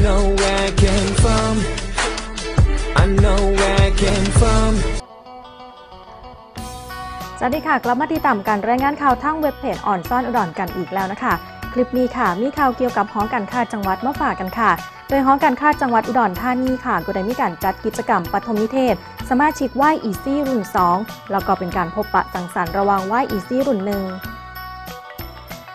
know where I came from. I know where I came from. สวัสดีค่ะ กลับมาติดตามการรายงานข่าวทั้งเว็บเพจอ่อนซ่อนอุดรกันอีกแล้วนะคะ คลิปนี้ค่ะ มีข่าวเกี่ยวกับหอการค้าจังหวัดมาฝากกันค่ะ โดยหอการค้าจังหวัดอุดรธานีค่ะ ก็ได้มีการจัดกิจกรรมปฐมนิเทศ สมาชิกไหว้อีซี่รุ่น 2 แล้วก็เป็นการพบปะสังสรรค์ระหว่างไหว้อีซี่รุ่นหนึ่ง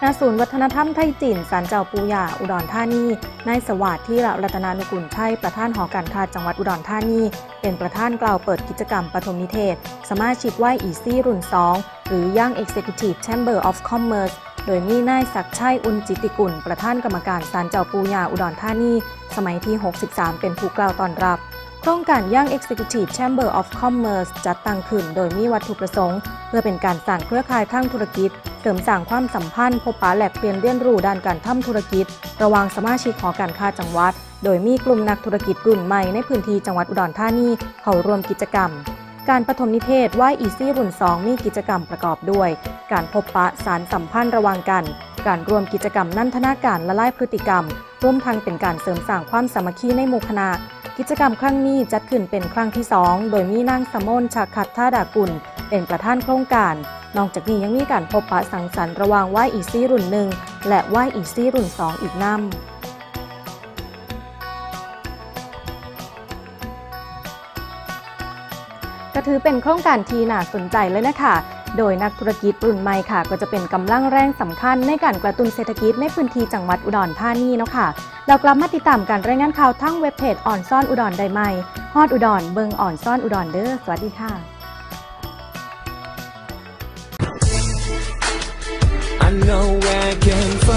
ณศูนย์วัฒนธรรมไทยจีนสันเจ้าปูยาอุดรธานีนายสวัสดิ์ที่รัตนานุกุลชัยประธานหอการค้าจังหวัดอุดรธานี เป็นประธานกล่าวเปิดกิจกรรมปฐมนิเทศ สมาชิกไหวอีซี่รุ่น 2 หรือ Young Executive Chamber of Commerce โดยมีนายศักชัยอุนจิติกุล ประธานกรรมการศาลเจ้าปูยาอุดรธานี สมัยที่ 63 เป็นผู้กล่าวต้อนรับ ครงการ Young Executive Chamber of Commerce จัดตั้งขึ้นโดยมีวัตถุประสงค์ เพื่อเป็นการสร้างเครือข่ายทางธุรกิจ เสริมสร้างความสัมพันธ์พบปะแลกเปลี่ยนเรียนรู้ด้านการทำธุรกิจ ระหว่างสมาชิกหอการค้าจังหวัด โดยมีกลุ่มนักธุรกิจรุ่นใหม่ในพื้นที่จังหวัดอุดรธานีเข้าร่วมกิจกรรม การปฐมนิเทศไหวอีซี่รุ่น 2 มีกิจกรรมประกอบด้วย การพบปะสารสัมพันธ์ระหว่างกัน การร่วมกิจกรรมนันทนาการละลายพฤติกรรมร่วมทั้งเป็นการเสริมสร้างความสามัคคีในหมู่คณะ กิจกรรมครั้งนี้จัดขึ้นเป็นครั้งที่ 2 โดยมีนางสมนชักขัดท่าดากุล เป็นประธานโครงการ นอกจากนี้ยังมีการพบปะสังสรรค์ระหว่างไหวอีซี่รุ่นหนึ่งและไหวอีซี่รุ่น 2 อีกนำก็ถือเป็นโครงการที่น่าสนใจเลยนะคะ โดยนักธุรกิจรุ่นใหม่ค่ะ ก็จะเป็นกำลังแรงสำคัญในการกระตุ้นเศรษฐกิจในพื้นที่จังหวัดอุดรธานีเนาะค่ะเรากลับมาติดตามการรายงานข่าวทั้งเว็บเพจอ่อนซ่อนอุดรได้ใหม่ฮอดอุดรเบิงอ่อนซ่อนอุดรเด้อสวัสดีค่ะ I know where I can find